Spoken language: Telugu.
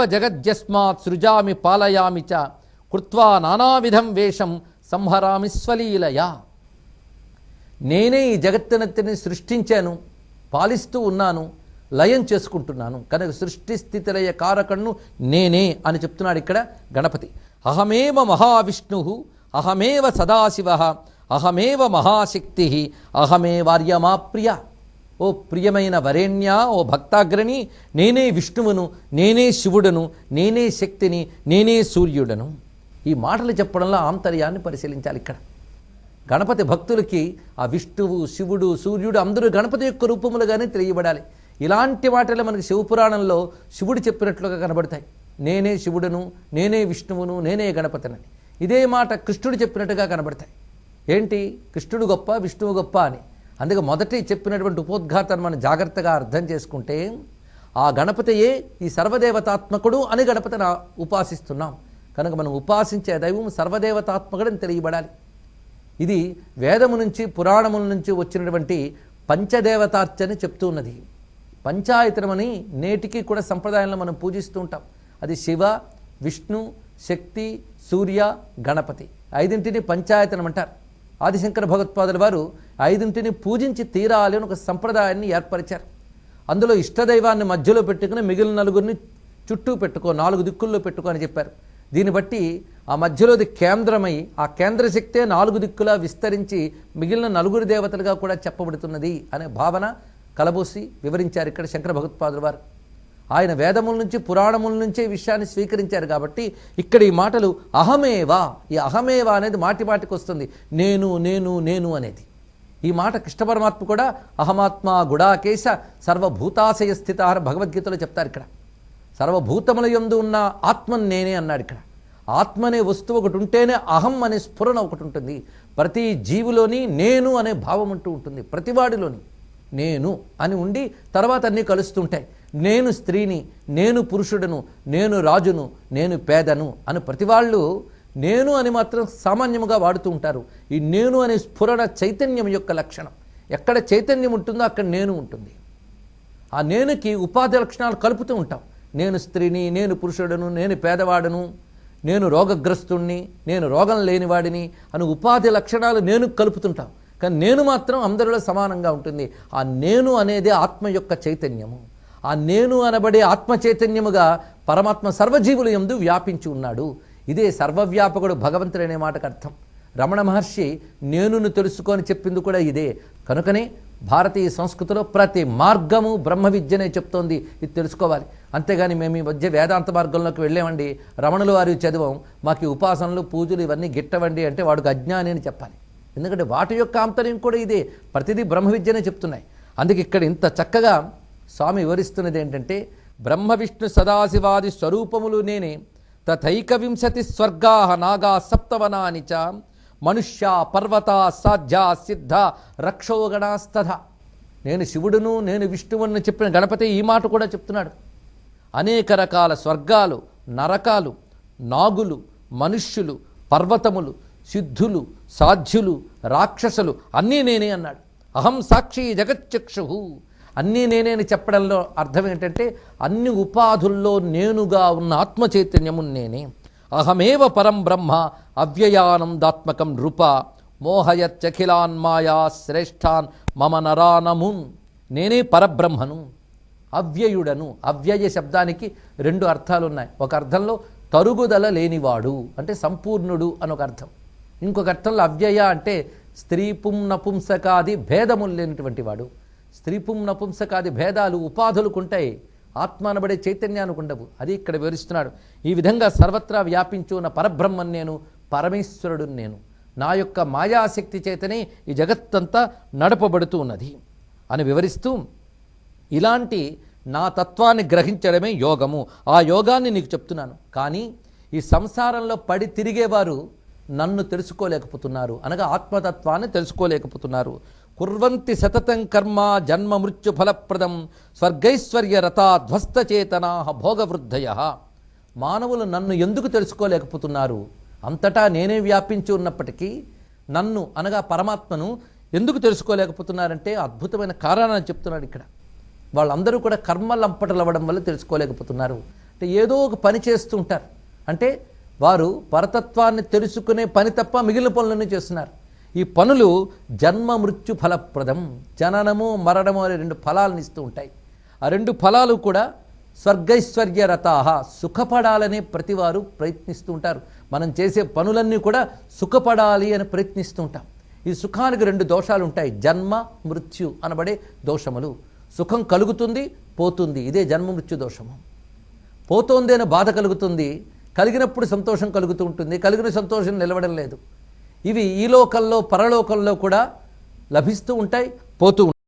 జగజ్జస్మాత్ సృజామి పాలయామి చ. కృత్వా నానావిధం వేషం సంహరామి స్వలీలయా. నేనే ఈ జగత్తునత్తిని సృష్టించాను పాలిస్తూ ఉన్నాను లయం చేసుకుంటున్నాను. కనుక సృష్టి స్థితిలయ కారకణ్ణు నేనే అని చెప్తున్నాడు ఇక్కడ గణపతి. అహమేవ మహావిష్ణు అహమేవ సదాశివ అహమేవ మహాశక్తి అహమే ప్రియ ఓ ప్రియమైన వరేణ్య ఓ భక్తాగ్రణి నేనే విష్ణువును నేనే శివుడను నేనే శక్తిని నేనే సూర్యుడను. ఈ మాటలు చెప్పడంలో ఆంతర్యాన్ని పరిశీలించాలి ఇక్కడ. గణపతి భక్తులకి ఆ విష్ణువు శివుడు సూర్యుడు అందరూ గణపతి యొక్క రూపములుగానే తెలియబడాలి. ఇలాంటి వాటిలో మనకి శివపురాణంలో శివుడు చెప్పినట్లుగా కనబడతాయి. నేనే శివుడను నేనే విష్ణువును నేనే గణపతినని ఇదే మాట కృష్ణుడు చెప్పినట్టుగా కనబడతాయి. ఏంటి? కృష్ణుడు గొప్ప విష్ణువు గొప్ప అని. అందుకే మొదటి చెప్పినటువంటి ఉపోద్ఘాతాన్ని మనం జాగ్రత్తగా అర్థం చేసుకుంటే ఆ గణపతియే ఈ సర్వదేవతాత్మకుడు అని గణపతిని ఉపాసిస్తున్నాం. కనుక మనం ఉపాసించే దైవం సర్వదేవతాత్మకుడని తెలియబడాలి. ఇది వేదము నుంచి పురాణముల నుంచి వచ్చినటువంటి పంచదేవతార్చని చెప్తూ ఉన్నది. పంచాయతనమని నేటికి కూడా సంప్రదాయంలో మనం పూజిస్తూ ఉంటాం. అది శివ విష్ణు శక్తి సూర్య గణపతి. ఐదింటిని పంచాయతనం అంటారు ఆదిశంకర భగవత్పాదుల వారు ఐదింటిని పూజించి తీరాలి అని ఒక సంప్రదాయాన్ని ఏర్పరిచారు. అందులో ఇష్టదైవాన్ని మధ్యలో పెట్టుకుని మిగిలిన నలుగురిని చుట్టూ పెట్టుకో నాలుగు దిక్కుల్లో పెట్టుకో అని చెప్పారు. దీన్ని బట్టి ఆ మధ్యలోది కేంద్రమై ఆ కేంద్ర శక్తే నాలుగు దిక్కులా విస్తరించి మిగిలిన నలుగురు దేవతలుగా కూడా చెప్పబడుతున్నది అనే భావన కలబోసి వివరించారు ఇక్కడ శంకర భగవత్పాదుల వారు. ఆయన వేదముల నుంచి పురాణముల నుంచే విషయాన్ని స్వీకరించారు కాబట్టి ఇక్కడ ఈ మాటలు అహమేవా ఈ అహమేవా అనేది మాటి మాటికి వస్తుంది. నేను నేను నేను అనేది. ఈ మాట కృష్ణ పరమాత్మ కూడా అహమాత్మ గుడాకేశ సర్వభూతాశయ స్థిత అని భగవద్గీతలో చెప్తారు ఇక్కడ. సర్వభూతముల యందు ఉన్న ఆత్మను నేనే అన్నాడు ఇక్కడ. ఆత్మ అనే వస్తువు ఒకటి ఉంటేనే అహం అనే స్ఫురణ ఒకటి ఉంటుంది. ప్రతి జీవిలోని నేను అనే భావం అంటూ ఉంటుంది. ప్రతివాడిలోని నేను అని ఉండి తర్వాత అన్నీ కలుస్తుంటాయి. నేను స్త్రీని నేను పురుషుడను నేను రాజును నేను పేదను అని ప్రతివాళ్ళు నేను అని మాత్రం సామాన్యముగా వాడుతూ ఉంటారు. ఈ నేను అనే స్ఫురణ చైతన్యం యొక్క లక్షణం. ఎక్కడ చైతన్యం ఉంటుందో అక్కడ నేను ఉంటుంది. ఆ నేనుకి ఉపాధి లక్షణాలు కలుపుతూ ఉంటాం. నేను స్త్రీని నేను పురుషుడను నేను పేదవాడను నేను రోగగ్రస్తుణ్ణి నేను రోగం లేనివాడిని అని ఉపాధి లక్షణాలు నేను కలుపుతుంటాం. కానీ నేను మాత్రం అందరిలో సమానంగా ఉంటుంది. ఆ నేను అనేది ఆత్మ యొక్క చైతన్యము. ఆ నేను అనబడే ఆత్మ చైతన్యముగా పరమాత్మ సర్వజీవుల యందు వ్యాపించి ఉన్నాడు. ఇదే సర్వవ్యాపకుడు భగవంతుడు అనే మాటకు అర్థం. రమణ మహర్షి నేనును తెలుసుకొని చెప్పింది కూడా ఇదే. కనుకనే భారతీయ సంస్కృతిలో ప్రతి మార్గము బ్రహ్మ విద్యనే చెప్తోంది. ఇది తెలుసుకోవాలి. అంతేగాని మేము ఈ మధ్య వేదాంత మార్గంలోకి వెళ్ళామండి. రమణులు వారి చదివాం. మాకు ఉపాసనలు పూజలు ఇవన్నీ గిట్టవండి అంటే వాడికి అజ్ఞాని అని చెప్పాలి. ఎందుకంటే వాటి యొక్క ఆంతర్యం కూడా ఇదే. ప్రతిదీ బ్రహ్మ విద్యనే చెప్తున్నాయి. అందుకే ఇక్కడ ఇంత చక్కగా స్వామి వివరిస్తున్నది ఏంటంటే బ్రహ్మ విష్ణు సదాశివాది స్వరూపములు నేనే. తథైకవింశతి స్వర్గా నాగా సప్తవనాని చ మనుష్య పర్వత సాధ్య సిద్ధ రక్షోగణాస్తథ. నేను శివుడును నేను విష్ణువుని చెప్పిన గణపతి ఈ మాట కూడా చెప్తున్నాడు. అనేక రకాల స్వర్గాలు నరకాలు నాగులు మనుష్యులు పర్వతములు సిద్ధులు సాధ్యులు రాక్షసులు అన్నీ నేనే అన్నాడు. అహం సాక్షి జగచ్చక్షు. అన్నీ నేనేని చెప్పడంలో అర్థం ఏంటంటే అన్ని ఉపాధుల్లో నేనుగా ఉన్న ఆత్మ చైతన్యము నేనే. అహమేవ పరం బ్రహ్మ అవ్యయానందాత్మకం నృప మోహయచ్చఖిలాన్ మాయా శ్రేష్ఠాన్ మమ నరానమున్. నేనే పరబ్రహ్మను అవ్యయుడను. అవ్యయ శబ్దానికి రెండు అర్థాలు ఉన్నాయి ఒక అర్థంలో తరుగుదల లేనివాడు అంటే సంపూర్ణుడు అని ఒక అర్థం. ఇంకొక అర్థంలో అవ్యయ అంటే స్త్రీ పుం నపుంసకాది భేదములు లేనటువంటి వాడు. స్త్రీ పుం నపుంసకాది భేదాలు ఉపాధులకు ఉంటాయి ఆత్మ అనబడే చైతన్యానికి ఉండవు అది ఇక్కడ వివరిస్తున్నాడు. ఈ విధంగా సర్వత్రా వ్యాపించు ఉన్న పరబ్రహ్మం నేను పరమేశ్వరుడు నేను. నా యొక్క మాయాశక్తి చేతనే ఈ జగత్తంతా నడపబడుతూ ఉన్నది అని వివరిస్తూ ఇలాంటి నా తత్వాన్ని గ్రహించడమే యోగము. ఆ యోగాన్ని నీకు చెప్తున్నాను. కానీ ఈ సంసారంలో పడి తిరిగేవారు నన్ను తెలుసుకోలేకపోతున్నారు. అనగా ఆత్మతత్వాన్ని తెలుసుకోలేకపోతున్నారు. కుర్వంతి సతతం కర్మ జన్మ మృత్యుఫలప్రదం స్వర్గైశ్వర్య రథా ధ్వస్తచేతనా భోగవృద్ధయ. మానవులు నన్ను ఎందుకు తెలుసుకోలేకపోతున్నారు? అంతటా నేనే వ్యాపించి ఉన్నప్పటికీ నన్ను అనగా పరమాత్మను ఎందుకు తెలుసుకోలేకపోతున్నారంటే అద్భుతమైన కారణాన్ని చెప్తున్నాడు ఇక్కడ. వాళ్ళందరూ కూడా కర్మ లంపటలవ్వడం వల్ల తెలుసుకోలేకపోతున్నారు. అంటే ఏదో ఒక పని చేస్తుంటారు అంటే వారు పరతత్వాన్ని తెలుసుకునే పని తప్ప మిగిలిన పనులన్నీ చేస్తున్నారు. ఈ పనులు జన్మ మృత్యు ఫలప్రదం జననము మరణము అనే రెండు ఫలాలను ఇస్తూ ఉంటాయి. ఆ రెండు ఫలాలు కూడా స్వర్గైశ్వర్య రథాహ సుఖపడాలని ప్రతివారు ప్రయత్నిస్తూ ఉంటారు. మనం చేసే పనులన్నీ కూడా సుఖపడాలి అని ప్రయత్నిస్తూ ఉంటాం. ఈ సుఖానికి రెండు దోషాలు ఉంటాయి. జన్మ మృత్యు అనబడే దోషములు. సుఖం కలుగుతుంది పోతుంది. ఇదే జన్మ మృత్యు దోషము. పోతోంది అనే బాధ కలుగుతుంది. కలిగినప్పుడు సంతోషం కలుగుతూ ఉంటుంది. కలిగిన సంతోషం నిలవడం లేదు. ఇవి ఈ లోకంలో పరలోకంలో కూడా లభిస్తూ ఉంటాయి పోతూ ఉంటాయి